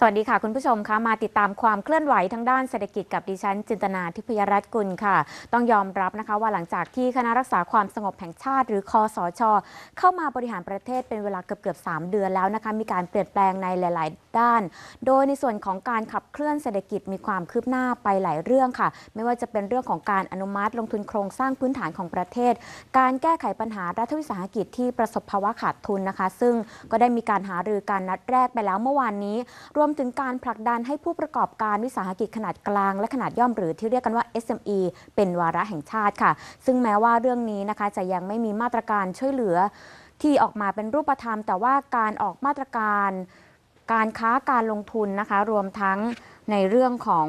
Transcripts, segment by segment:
สวัสดีค่ะ คุณผู้ชมคะมาติดตามความเคลื่อนไหวทางด้านเศรษฐกิจกับดิฉัน จินตนาทิพยรัตน์กุลค่ะ ต้องยอมรับนะคะว่าหลังจากที่คณะรักษาความสงบแห่งชาติ หรือคอสชเข้ามาบริหารประเทศเป็นเวลาเกือบเกือบๆ3เดือนแล้วนะคะมีการเปลี่ยนแปลงในหลาย ๆ ด้าน โดยในส่วนของการขับเคลื่อนเศรษฐกิจมีความคืบหน้าไปหลายเรื่องค่ะ ไม่ว่าจะเป็นเรื่องของการอนุมัติลงทุนโครงสร้างพื้นฐานของประเทศ การแก้ไขปัญหารัฐวิสาหกิจที่ประสบภาวะขาดทุนนะคะ ซึ่งก็ได้มีการหารือการนัดแรกไปแล้วเมื่อวานนี้รวมถึงการผลักดันให้ผู้ประกอบการวิสาหกิจขนาดกลางและขนาดย่อมหรือที่เรียกกันว่า SME เป็นวาระแห่งชาติค่ะ ซึ่งแม้ว่าเรื่องนี้นะคะจะยังไม่มีมาตรการช่วยเหลือที่ออกมาเป็นรูปธรรม แต่ว่าการออกมาตรการ การค้าการลงทุนนะคะ รวมทั้ง ในเรื่องของ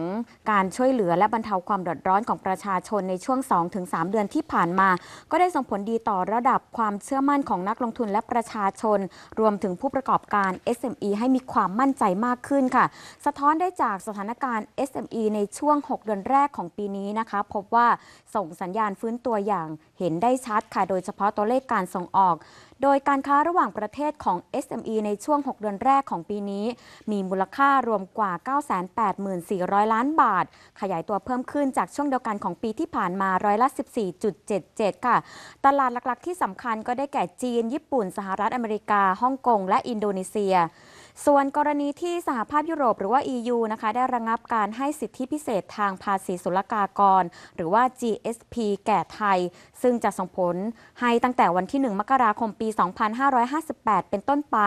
การช่วยเหลือและบรรเทาความเดือดร้อนของประชาชนในช่วง 2-3 เดือนที่ผ่านมา ก็ได้ส่งผลดีต่อระดับความเชื่อมั่นของนักลงทุนและประชาชน รวมถึงผู้ประกอบการ SME ให้มีความมั่นใจมากขึ้นค่ะ สะท้อนได้จากสถานการณ์ SME ในช่วง 6 เดือนแรกของปีนี้นะคะ พบว่าส่งสัญญาณฟื้นตัวอย่างเห็นได้ชัดค่ะ โดยเฉพาะตัวเลขการส่งออก โดยการค้าระหว่างประเทศของ SME ในช่วง 6 เดือนแรกของปีนี้ มีมูลค่ารวมกว่า 984,000 ล้านบาท ขยายตัวเพิ่มขึ้นจากช่วงเดียวกันของปีที่ผ่านมาร้อยละ 14.77 ค่ะ ตลาดหลักๆ ที่สำคัญก็ได้แก่จีน ญี่ปุ่น สหรัฐอเมริกา ฮ่องกง และอินโดนีเซีย ส่วนกรณีที่สหภาพยุโรปหรือว่า EU นะคะได้ระงับการให้สิทธิพิเศษทางภาษีศุลกากร หรือว่า GSP แก่ไทย ซึ่งจะส่งผลให้ตั้งแต่วันที่ 1 มกราคมปี 2558 เป็นต้นไป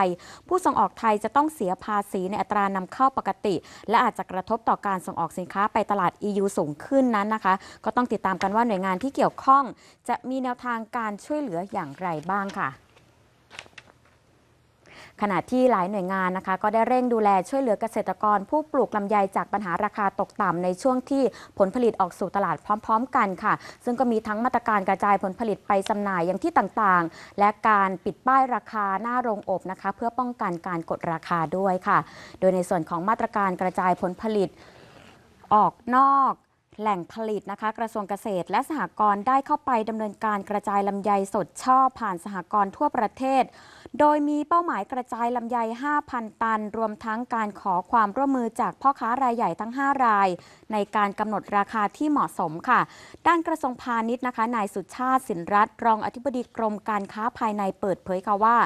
ผู้ส่งออกไทยจะต้องเสียภาษีในอัตรานำเข้าปกติ และอาจจะกระทบต่อการส่งออกสินค้าไปตลาด EU สูงขึ้นนั้นนะคะ ก็ต้องติดตามกันว่าหน่วยงานที่เกี่ยวข้อง จะมีแนวทางการช่วยเหลืออย่างไรบ้างค่ะ ขณะที่หลายหน่วยงานนะคะ ก็ได้เร่งดูแลช่วยเหลือเกษตรกร ผู้ปลูกลำไยจากปัญหาราคาตกต่ำในช่วงที่ผลผลิตออกสู่ตลาดพร้อม ๆ กันค่ะ ซึ่งก็มีทั้งมาตรการกระจายผลผลิตไปจำหน่ายอย่างที่ต่างๆ และการปิดป้ายราคาหน้าโรงอบนะคะ เพื่อป้องกันการกดราคาด้วยค่ะ โดยในส่วนของมาตรการกระจายผลผลิตออกนอก แหล่งผลิตนะคะ กระทรวงเกษตรและสหกรณ์ได้เข้าไปดำเนินการกระจายลำไยสดช่อผ่านสหกรณ์ทั่วประเทศ โดยมีเป้าหมายกระจายลำไย 5,000 ตัน รวมทั้งการขอความร่วมมือจากพ่อค้ารายใหญ่ทั้ง 5 ราย ในการกำหนดราคาที่เหมาะสมค่ะ ด้านกระทรวงพาณิชย์นะคะนายสุชาติสินรัตน์รองอธิบดีกรมการค้าภายในเปิดเผยค่ะว่า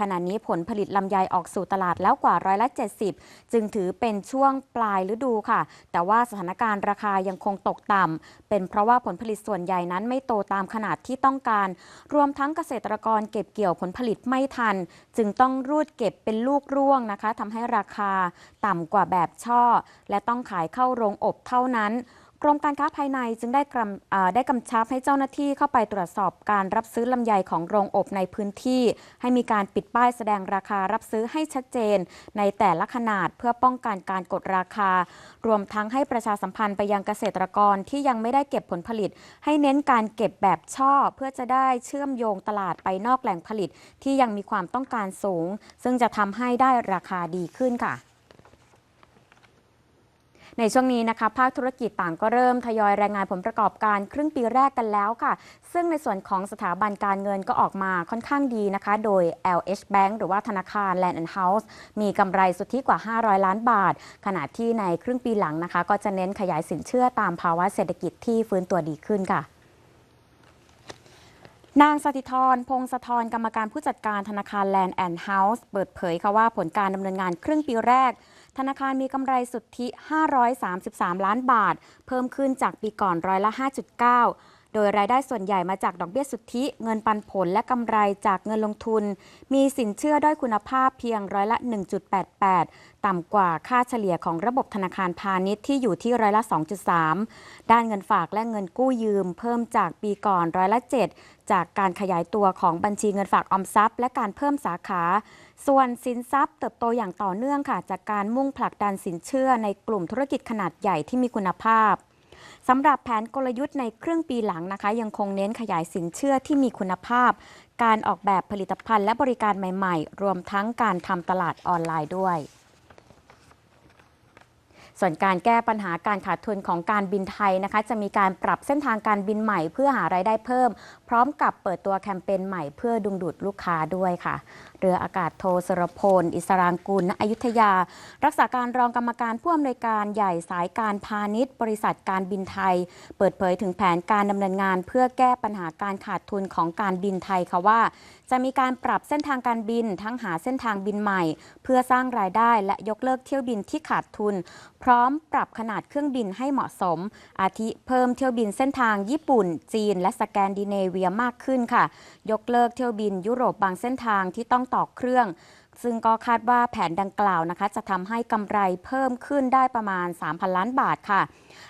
ขณะนี้ผลผลิตลำไยออกสู่ตลาดแล้วกว่าร้อยละ70 จึงถือเป็นช่วงปลายฤดูค่ะ แต่ว่าสถานการณ์ราคายังคงตกต่ำ เป็นเพราะว่าผลผลิตส่วนใหญ่นั้นไม่โตตามขนาดที่ต้องการ รวมทั้งเกษตรกรเก็บเกี่ยวผลผลิตไม่ทัน จึงต้องรูดเก็บเป็นลูกร่วงนะคะทำให้ราคาต่ำกว่าแบบช่อ และต้องขายเข้าโรงอบเท่านั้น กรมการค้าภายในจึงได้กำได้กำชับให้เจ้าหน้าที่เข้าไปตรวจสอบการรับซื้อลำไยของโรงอบในพื้นที่ ให้มีการปิดป้ายแสดงราคารับซื้อให้ชัดเจน ในแต่ละขนาดเพื่อป้องกันการกดราคา รวมทั้งให้ประชาสัมพันธ์ไปยังเกษตรกรที่ยังไม่ได้เก็บผลผลิต ให้เน้นการเก็บแบบช่อ เพื่อจะได้เชื่อมโยงตลาดไปนอกแหล่งผลิต ที่ยังมีความต้องการสูง ซึ่งจะทำให้ได้ราคาดีขึ้นค่ะ ในช่วงนี้นะคะภาคธุรกิจต่างก็เริ่มทยอยรายงานผลประกอบการครึ่งปีแรกกันแล้วค่ะ ซึ่งในส่วนของสถาบันการเงินก็ออกมาค่อนข้างดีนะคะ โดย LH Bank หรือว่าธนาคาร Land and House มีกำไรสุทธิกว่า 500 ล้านบาท ขณะที่ในครึ่งปีหลังนะคะ ก็จะเน้นขยายสินเชื่อตามภาวะเศรษฐกิจที่ฟื้นตัวดีขึ้นค่ะนางสถิธร พงศธรกรรมการผู้จัดการธนาคาร Land and House เปิดเผยค่ะว่าผลการดำเนินงานครึ่งปีแรก ธนาคารมีกำไรสุทธิ 533 ล้านบาท เพิ่มขึ้นจากปีก่อนร้อยละ 5.9 โดยรายได้ส่วนใหญ่มาจากดอกเบี้ยสุทธิ เงินปันผลและกำไรจากเงินลงทุน มีสินเชื่อด้อยคุณภาพเพียงร้อยละ 1.88 ต่ำกว่าค่าเฉลี่ยของระบบธนาคารพาณิชย์ที่อยู่ที่ร้อยละ 2.3 ด้านเงินฝากและเงินกู้ยืม เพิ่มจากปีก่อนร้อยละ 7 จากการขยายตัวของบัญชีเงินฝากออมทรัพย์ และการเพิ่มสาขา ส่วนสินทรัพย์เติบโตอย่างต่อเนื่องค่ะ จากการมุ่งผลักดันสินเชื่อในกลุ่มธุรกิจขนาดใหญ่ที่มีคุณภาพ สำหรับแผนกลยุทธ์ในครึ่งปีหลังนะคะ ยังคงเน้นขยายสินเชื่อที่มีคุณภาพ การออกแบบผลิตภัณฑ์และบริการใหม่ ๆ รวมทั้งการทำตลาดออนไลน์ด้วย ส่วนการแก้ปัญหาการขาดทุนของการบินไทยนะคะ จะมีการปรับเส้นทางการบินใหม่เพื่อหารายได้เพิ่ม พร้อมกับเปิดตัวแคมเปญใหม่เพื่อดึงดูดลูกค้าด้วยค่ะ เรืออากาศโทสรพล อิสรางกุลอยุธยา รักษาการรองกรรมการผู้อำนวยการใหญ่สายการพาณิชย์ บริษัทการบินไทย เปิดเผยถึงแผนการดำเนินงาน เพื่อแก้ปัญหาการขาดทุนของการบินไทยค่ะว่าจะมีการปรับเส้นทางการบินทั้งหาเส้นทางบินใหม่ เพื่อสร้างรายได้และยกเลิกเที่ยวบินที่ขาดทุน พร้อมปรับขนาดเครื่องบินให้เหมาะสม อาทิเพิ่มเที่ยวบินเส้นทางญี่ปุ่น จีน และสแกนดิเนเวียมากขึ้นค่ะ ยกเลิกเที่ยวบินยุโรปบางเส้นทางที่ต้องต่อเครื่อง ซึ่งก็คาดว่าแผนดังกล่าวนะคะ จะทำให้กำไรเพิ่มขึ้นได้ประมาณ 3,000 ล้านบาทค่ะ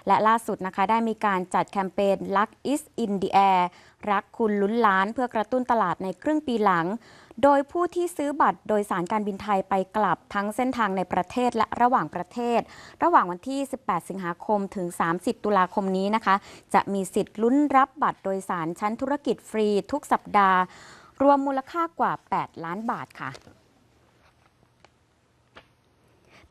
และล่าสุดนะคะได้มีการจัดแคมเปญ Luck is in the air รักคุณลุ้นล้านเพื่อกระตุ้นตลาดในครึ่งปีหลัง โดยผู้ที่ซื้อบัตรโดยสารการบินไทยไปกลับทั้งเส้นทางในประเทศและระหว่างประเทศ ระหว่างวันที่ 18 สิงหาคมถึง 30 ตุลาคมนี้นะคะ จะมีสิทธิ์ลุ้นรับบัตรโดยสารชั้นธุรกิจฟรีทุกสัปดาห์ รวมมูลค่ากว่า 8 ล้านบาทค่ะ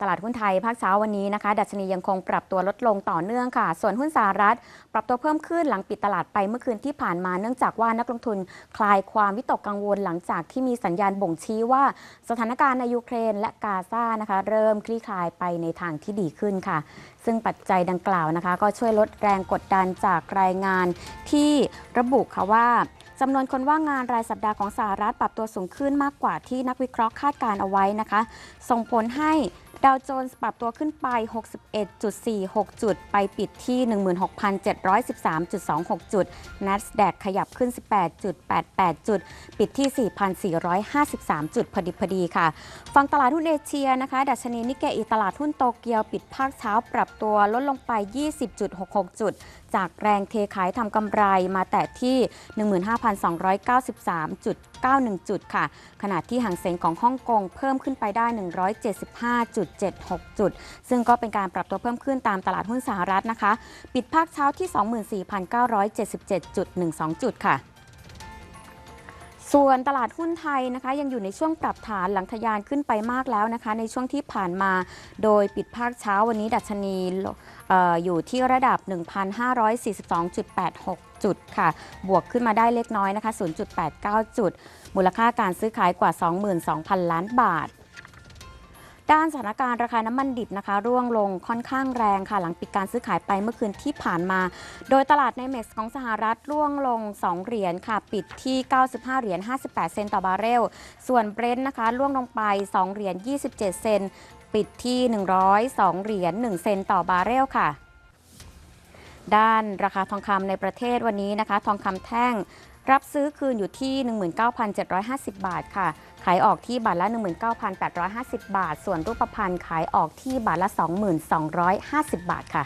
ลาดหุ้นไทยภาคเช้าวันนี้นะคะ ดัชนียังคงปรับตัวลดลงต่อเนื่องค่ะ ส่วนหุ้นสหรัฐ ปรับตัวเพิ่มขึ้นหลังปิดตลาดไปเมื่อคืนที่ผ่านมาเนื่องจากว่านักลงทุนคลายความวิตกกังวลหลังจากที่มีสัญญาณบ่งชี้ว่าสถานการณ์ในยูเครนและกาซานะคะ เริ่มคลี่คลายไปในทางที่ดีขึ้นค่ะ ซึ่งปัจจัยดังกล่าวนะคะ ก็ช่วยลดแรงกดดันจากรายงานที่ระบุค่ะว่าจำนวนคนว่างงานรายสัปดาห์ของสหรัฐปรับตัวสูงขึ้นมากกว่าที่นักวิเคราะห์คาดการเอาไว้นะคะ ส่งผลให้ ดาวโจนส์ปรับตัวขึ้นไป 61.46 จุด ไปปิดที่ 16,713.26 จุด NASDAQ ขยับขึ้น 18.88 จุด ปิดที่ 4,453 จุดพอดีพอดีค่ะฝั่งตลาดหุ้นเอเชียนะคะ ดัชนีนิกเกอีตลาดหุ้นโตเกียวปิดภาคเช้าปรับตัวลดลงไป 20.66 จุด จากแรงเทขายทำกำไรมาแต่ที่ 15,293.91 จุดค่ะ ขณะที่หางเสงของฮ่องกงเพิ่มขึ้นไปได้175.76 จุด ซึ่งก็เป็นการปรับตัวเพิ่มขึ้นตามตลาดหุ้นสหรัฐนะคะ ปิดภาคเช้าที่ 24,977.12 จุดค่ะส่วนตลาดหุ้นไทยนะคะยังอยู่ในช่วงปรับฐานหลังทะยานขึ้นไปมากแล้วนะคะ ในช่วงที่ผ่านมาโดยปิดภาคเช้าวันนี้ดัชนีออยู่ที่ระดับ 1,542.86 จุดค่ะ บวกขึ้นมาได้เล็กน้อยนะคะ 0.89 จุด มูลค่าการซื้อขายกว่า 22,000 ล้านบาท ด้านสถานการณ์ราคาน้ำมันดิบนะคะ ร่วงลงค่อนข้างแรงค่ะ หลังปิดการซื้อขายไปเมื่อคืนที่ผ่านมา โดยตลาดในเม็กซ์ของสหรัฐร่วงลง 2 เหรียญค่ะ ปิดที่ 95 เหรียญ 58 เซนต์ต่อบาร์เรล ส่วนเบรนท์นะคะร่วงลงไป 2 เหรียญ 27 เซนต์ปิดที่ 102 เหรียญ 1 เซนต์ต่อบาร์เรลค่ะ ด้านราคาทองคำในประเทศวันนี้นะคะ ทองคำแท่งรับซื้อคืนอยู่ที่ 19,750 บาทค่ะ ขายออกที่บาทละ 19,850 บาท ส่วนรูปพรรณขายออกที่บาทละ 22,250 บาทค่ะ